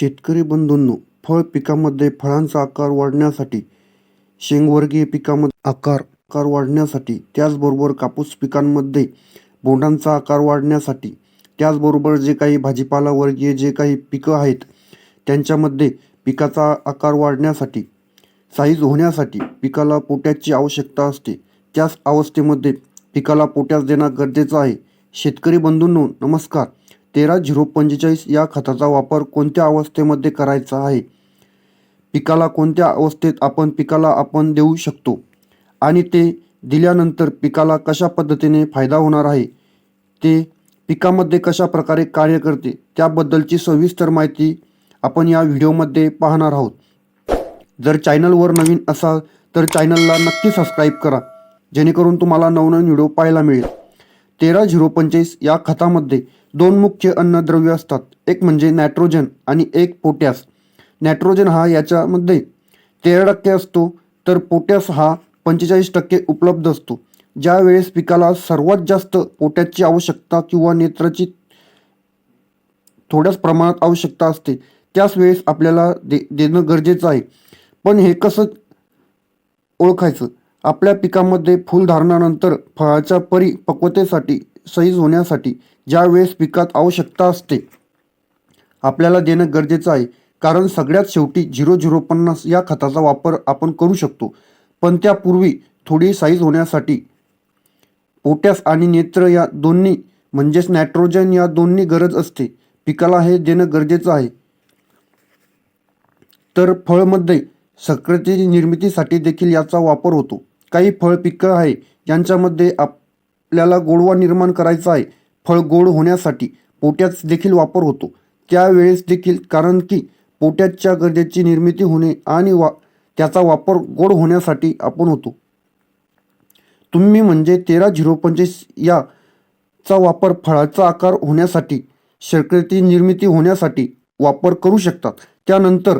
शेतकरी बंधूंनो फळ पिकामध्ये फळांचा आकार वाढण्यासाठी शेंगवर्गीय पिकामध्ये आकार आकार वाढण्यासाठी त्याचबरोबर कापूस पिकांमध्ये बोंडांचा आकार वाढण्यासाठी त्याचबरोबर जे काही भाजीपाला वर्गीय जे काही पिकं आहेत त्यांच्यामध्ये पिकाचा आकार वाढण्यासाठी साईज होण्यासाठी पिकाला पोट्याची आवश्यकता असते. त्याच अवस्थेमध्ये पिकाला पोट्यास देणं गरजेचं आहे. शेतकरी बंधूंनो नमस्कार. तेरा झिरो पंचेचाळीस या खताचा वापर कोणत्या अवस्थेमध्ये करायचा आहे? पिकाला कोणत्या अवस्थेत आपण पिकाला आपण देऊ शकतो? आणि ते दिल्यानंतर पिकाला कशा पद्धतीने फायदा होणार आहे? ते पिकामध्ये कशा प्रकारे कार्य करते? त्याबद्दलची सविस्तर माहिती आपण या व्हिडिओमध्ये पाहणार आहोत. जर चॅनलवर नवीन असाल तर चॅनलला नक्की सबस्क्राईब करा जेणेकरून तुम्हाला नवनवीन व्हिडिओ पाहायला मिळेल. तेरा झिरो पंचेचाळीस या खतामध्ये दोन मुख्य अन्नद्रव्य असतात. एक म्हणजे नायट्रोजन आणि एक पोटॅस. नायट्रोजन हा याच्यामध्ये तेरा टक्के असतो तर पोटॅस हा पंचेचाळीस टक्के उपलब्ध असतो. ज्यावेळेस पिकाला सर्वात जास्त पोटॅशची आवश्यकता किंवा नेत्राची थोड्याच प्रमाणात आवश्यकता असते त्याच वेळेस आपल्याला दे देणं गरजेचं आहे. पण हे कसं ओळखायचं? आपल्या पिकामध्ये फुलधारणानंतर फळाच्या परिपक्वतेसाठी सैज होण्यासाठी ज्या वेळेस पिकात आवश्यकता असते आपल्याला देणं गरजेचं आहे. कारण सगळ्यात शेवटी झिरो झिरो पन्नास या खताचा वापर आपण करू शकतो. पण त्यापूर्वी थोडी साईज होण्यासाठी पोटॅस आणि नेत्र या दोन्ही म्हणजेच नायट्रोजन या दोन्ही गरज असते. पिकाला हे देणं गरजेचं आहे. तर फळमध्ये सक्रियतेची निर्मितीसाठी देखील याचा वापर होतो. काही फळ पिकं आहे. ज्यांच्यामध्ये आपल्याला गोडवा निर्माण करायचा आहे. फळ गोड होण्यासाठी पोट्यात देखील वापर होतो. त्यावेळेस देखील कारण की पोट्याच्या गरजेची निर्मिती होणे आणि वा त्याचा वापर गोड होण्यासाठी आपण होतो. तुम्ही म्हणजे तेरा झिरो पंचवीस याचा वापर फळाचा आकार होण्यासाठी शर्करेची निर्मिती होण्यासाठी वापर करू शकतात त्यानंतर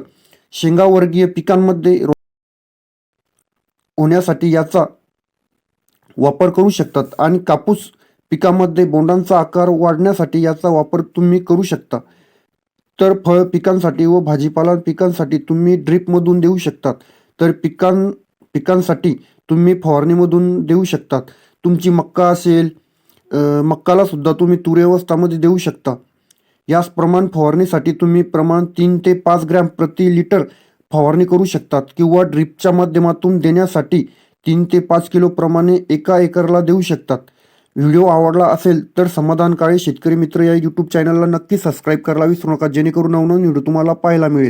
शेंगावर्गीय पिकांमध्ये होण्यासाठी याचा वापर करू शकतात आणि कापूस पिकामध्ये बोंडांचा आकार वाढण्यासाठी याचा वापर तुम्ही करू शकता. तर फळ पिकांसाठी व भाजीपाला पिकांसाठी तुम्ही ड्रीपमधून देऊ शकतात. तर पिकां पिकांसाठी तुम्ही फवारणीमधून देऊ शकतात. तुमची मक्का असेल मक्काला सुद्धा तुम्ही तुरेवस्थामध्ये देऊ शकता. याच प्रमाण फवारणीसाठी तुम्ही प्रमाण तीन ते पाच ग्रॅम प्रति लिटर फवारणी करू शकतात किंवा ड्रिपच्या माध्यमातून देण्यासाठी तीन ते पाच किलो प्रमाणे एका एकरला देऊ शकतात. व्हिडिओ आवडला असेल तर समाधान काळे शेतकरी मित्र या यूट्यूब चॅनलला नक्की सबस्क्राईब करायला विसरू नका जेणेकरून नवनवीन व्हिडिओ तुम्हाला पाहायला मिळेल.